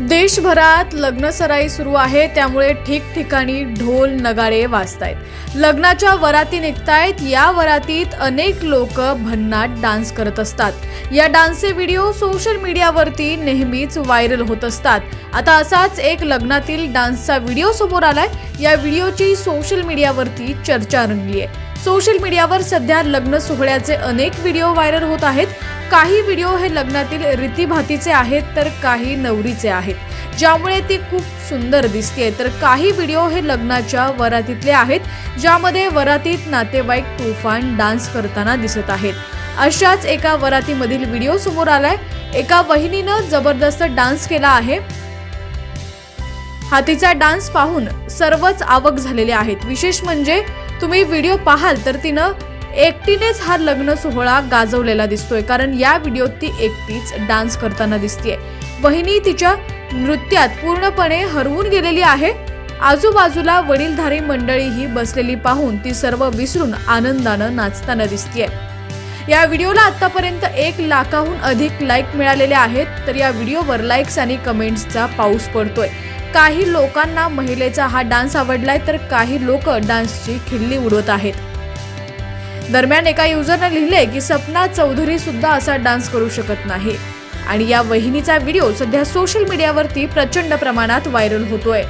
देशभरात लग्नसराई सुरू आहे त्यामुळे ठिकठिकाणी ढोल नगाडे वाजतायत. लग्नाच्या वराती निघतायत या वरातीत अनेक लोक भन्नाट डान्स करत असतात. या डान्सचे व्हिडिओ सोशल मीडियावरती नेहमीच व्हायरल होत असतात. आता असाच एक लग्नातील डान्सचा व्हिडिओ समोर आलाय. या व्हिडिओची सोशल मीडियावरती चर्चा रंगली आहे सोशल मीडियावर सध्या लग्न सोहळ्याचे अनेक व्हिडिओ व्हायरल होत आहेत. काही व्हिडिओ हे लग्नातील रीतीभातीचे आहेत तर काही नवरीचे आहेत. ज्यामुळे ती खूप सुंदर दिसते तर काही व्हिडिओ हे लग्नाच्या वरातीतले आहेत ज्यामध्ये वरातीत नातेवाईक तुफान डान्स करताना दिसत आहेत. अशाच एका वरातीमधील व्हिडिओ समोर आलाय. एका वहिनीनं जबरदस्त डान्स केला आहे. हातीचा डान्स पाहून सर्वच आवक झालेले आहेत. विशेष म्हणजे तुम्ही व्हिडिओ पाहाल तर तिनं एकटीनेच हा लग्न सोहळा गाजवलेला दिसतोय कारण या व्हिडिओत ती एकटीच डान्स करताना दिसतीये. वहिनी तिच्या नृत्यात पूर्णपणे हरवून गेलेली आहे. आजूबाजूला वडीलधारी मंडळीही बसलेली पाहून ती सर्व विसरून आनंदानं नाचताना दिसतीये. या व्हिडिओला आतापर्यंत एक लाखाहून अधिक लाईक मिळालेले आहेत तर या व्हिडिओवर लाईक्स आणि कमेंट्सचा पाऊस पडतोय. काही लोकांना महिलेचा हा डान्स आवडलाय तर काही लोक डान्सची खिल्ली उडवत आहेत. दरम्यान एका युजरनं लिहिले की सपना चौधरी सुद्धा असा डान्स करू शकत नाही. आणि या वहिनीचा व्हिडिओ सध्या सोशल मीडियावरती प्रचंड प्रमाणात व्हायरल होतोय.